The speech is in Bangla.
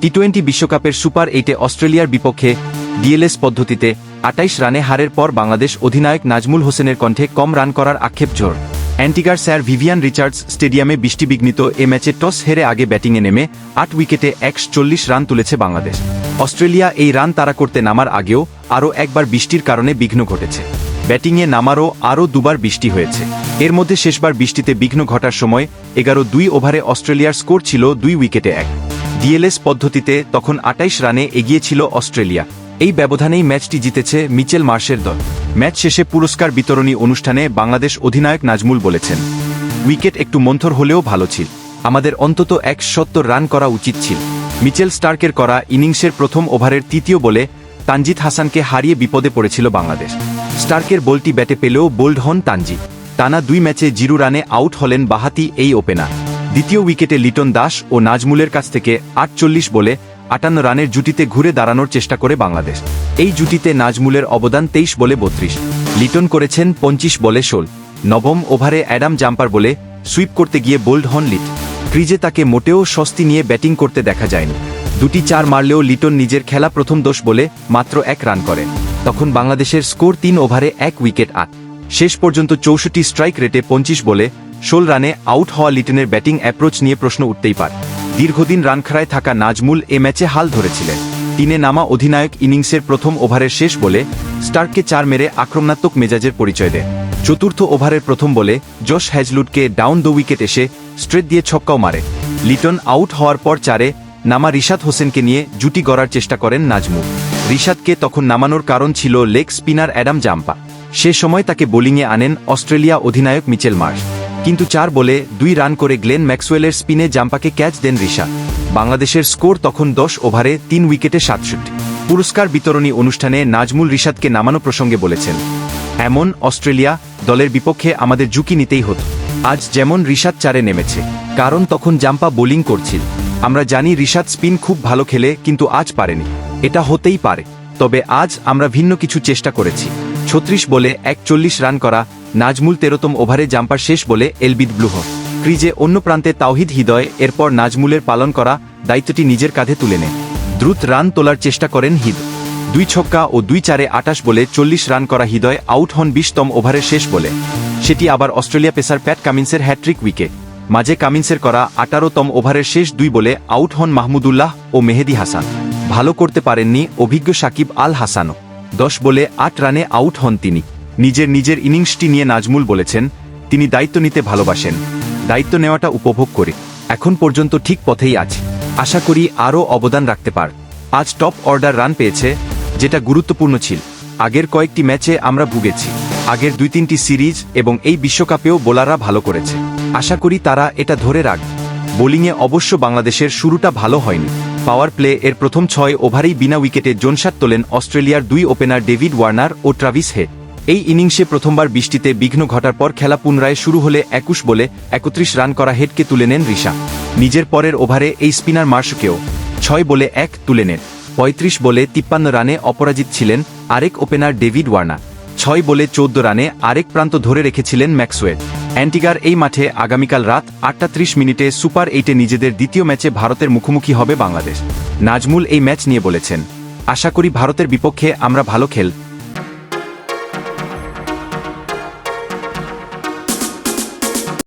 টি টোয়েন্টি বিশ্বকাপের সুপার এইটে অস্ট্রেলিয়ার বিপক্ষে ডিএলএস পদ্ধতিতে আটাইশ রানে হারের পর বাংলাদেশ অধিনায়ক নাজমুল হোসেনের কণ্ঠে কম রান করার আক্ষেপ জোর। অ্যান্টিগার স্যার ভিভিয়ান রিচার্ডস স্টেডিয়ামে বৃষ্টিবিঘ্নিত এ ম্যাচে টস হেরে আগে ব্যাটিংয়ে নেমে আট উইকেটে একশ চল্লিশ রান তুলেছে বাংলাদেশ। অস্ট্রেলিয়া এই রান তাড়া করতে নামার আগেও আরও একবার বৃষ্টির কারণে বিঘ্ন ঘটেছে। ব্যাটিংয়ে নামারও আরও দুবার বৃষ্টি হয়েছে। এর মধ্যে শেষবার বৃষ্টিতে বিঘ্ন ঘটার সময় এগারো দুই ওভারে অস্ট্রেলিয়ার স্কোর ছিল দুই উইকেটে এক। ডিএলএস পদ্ধতিতে তখন আটাইশ রানে এগিয়েছিল অস্ট্রেলিয়া। এই ব্যবধানেই ম্যাচটি জিতেছে মিচেল মার্শের দল। ম্যাচ শেষে পুরস্কার বিতরণী অনুষ্ঠানে বাংলাদেশ অধিনায়ক নাজমুল বলেছেন, উইকেট একটু মন্থর হলেও ভালো ছিল। আমাদের অন্তত এক সত্তর রান করা উচিত ছিল। মিচেল স্টার্কের করা ইনিংসের প্রথম ওভারের তৃতীয় বলে তানজিদ হাসানকে হারিয়ে বিপদে পড়েছিল বাংলাদেশ। স্টার্কের বলটি ব্যাটে পেলেও বোল্ড হন তানজিদ। টানা দুই ম্যাচে জিরো রানে আউট হলেন বাহাতি এই ওপেনার। দ্বিতীয় উইকেটে লিটন দাস ও নাজমুলের কাছ থেকে আটচল্লিশ বলে আটান্ন রানের জুটিতে ঘুরে দাঁড়ানোর চেষ্টা করে বাংলাদেশ। এই জুটিতে নাজমুলের অবদান তেইশ বলে বত্রিশ। লিটন করেছেন পঞ্চিশ বলে ষোল। নবম ওভারে অ্যাডাম জাম্পার বলে সুইপ করতে গিয়ে বোল্ড হন লিট। ক্রিজে তাকে মোটেও স্বস্তি নিয়ে ব্যাটিং করতে দেখা যায়নি। দুটি চার মারলেও লিটন নিজের খেলা প্রথম দোষ বলে মাত্র এক রান করে তখন বাংলাদেশের স্কোর তিন ওভারে এক উইকেট আট। শেষ পর্যন্ত চৌষট্টি স্ট্রাইক রেটে পঞ্চিশ বলে ষোল রানে আউট হওয়া লিটনের ব্যাটিং অ্যাপ্রোচ নিয়ে প্রশ্ন উঠতেই পারে। দীর্ঘদিন রানখাড়ায় থাকা নাজমুল এ ম্যাচে হাল ধরেছিলেন। তিনে নামা অধিনায়ক ইনিংসের প্রথম ওভারের শেষ বলে স্টার্ককে চার মেরে আক্রমণাত্মক মেজাজের পরিচয় দেয় চতুর্থ ওভারের প্রথম বলে জশ হ্যাজলুডকে ডাউন দ্য উইকেট এসে স্ট্রেট দিয়ে ছক্কাও মারে। লিটন আউট হওয়ার পর চারে নামা রিশাদ হোসেনকে নিয়ে জুটি গড়ার চেষ্টা করেন নাজমুল। রিশাদকে তখন নামানোর কারণ ছিল লেগ স্পিনার অ্যাডাম জাম্পা। সে সময় তাকে বোলিংয়ে আনেন অস্ট্রেলিয়া অধিনায়ক মিচেল মার্শ। কিন্তু চার বলে দুই রান করে গ্লেন ম্যাক্সওয়েলের স্পিনে জাম্পাকে ক্যাচ দেন রিশা বাংলাদেশের স্কোর তখন দশ ওভারে তিন উইকেটে সাতষট্টি। পুরস্কার বিতরণী অনুষ্ঠানে নাজমুল রিশাদকে নামানো প্রসঙ্গে বলেছেন, এমন অস্ট্রেলিয়া দলের বিপক্ষে আমাদের ঝুঁকি নিতেই হতো। আজ যেমন রিশাদ চারে নেমেছে কারণ তখন জাম্পা বোলিং করছিল। আমরা জানি রিশাদ স্পিন খুব ভালো খেলে, কিন্তু আজ পারেনি। এটা হতেই পারে। তবে আজ আমরা ভিন্ন কিছু চেষ্টা করেছি। ছত্রিশ বলে একচল্লিশ রান করা নাজমুল তেরোতম ওভারে জাম্পার শেষ বলে এলবিদ ব্লুহ। ক্রিজে অন্য প্রান্তে তাওহিদ হৃদয়, এরপর নাজমুলের পালন করা দায়িত্বটি নিজের কাঁধে তুলে নেন দ্রুত রান তোলার চেষ্টা করেন হিদ। দুই ছক্কা ও দুই চারে আটাশ বলে চল্লিশ রান করা হৃদয় আউট হন বিশতম ওভারের শেষ বলে। সেটি আবার অস্ট্রেলিয়া পেসার প্যাট কামিন্সের হ্যাট্রিক উইকেট। মাঝে কামিন্সের করা আঠারোতম ওভারের শেষ দুই বলে আউট হন মাহমুদুল্লাহ ও মেহেদি হাসান। ভালো করতে পারেননি অভিজ্ঞ সাকিব আল হাসানও। দশ বলে আট রানে আউট হন তিনি। নিজের নিজের ইনিংসটি নিয়ে নাজমুল বলেছেন, তিনি দায়িত্ব নিতে ভালোবাসেন। দায়িত্ব নেওয়াটা উপভোগ করে। এখন পর্যন্ত ঠিক পথেই আছে। আশা করি আরও অবদান রাখতে পার। আজ টপ অর্ডার রান পেয়েছে, যেটা গুরুত্বপূর্ণ ছিল। আগের কয়েকটি ম্যাচে আমরা ভুগেছি। আগের দুই তিনটি সিরিজ এবং এই বিশ্বকাপেও বোলাররা ভালো করেছে। আশা করি তারা এটা ধরে রাখ। বোলিংয়ে অবশ্য বাংলাদেশের শুরুটা ভালো হয়নি। পাওয়ার প্লে এর প্রথম ছয় ওভারেই বিনা উইকেটে জোনসাত তোলেন অস্ট্রেলিয়ার দুই ওপেনার ডেভিড ওয়ার্নার ও ট্রাভিস হেড এই ইনিংসে প্রথমবার বৃষ্টিতে বিঘ্ন ঘটার পর খেলা পুনরায় শুরু হলে একুশ বলে একত্রিশ রান করা হেডকে তুলে নেন রিশা। নিজের পরের ওভারে এই স্পিনার মার্শকেও ছয় বলে এক তুলে নেন। পঁয়ত্রিশ বলে তিপ্পান্ন রানে অপরাজিত ছিলেন আরেক ওপেনার ডেভিড ওয়ার্নার। ছয় বলে চৌদ্দ রানে আরেক প্রান্ত ধরে রেখেছিলেন ম্যাক্সওয়েল। অ্যান্টিগার এই মাঠে আগামীকাল রাত আটটা ত্রিশ মিনিটে সুপার এইটে নিজেদের দ্বিতীয় ম্যাচে ভারতের মুখোমুখি হবে বাংলাদেশ। নাজমুল এই ম্যাচ নিয়ে বলেছেন, আশা করি ভারতের বিপক্ষে আমরা ভালো খেল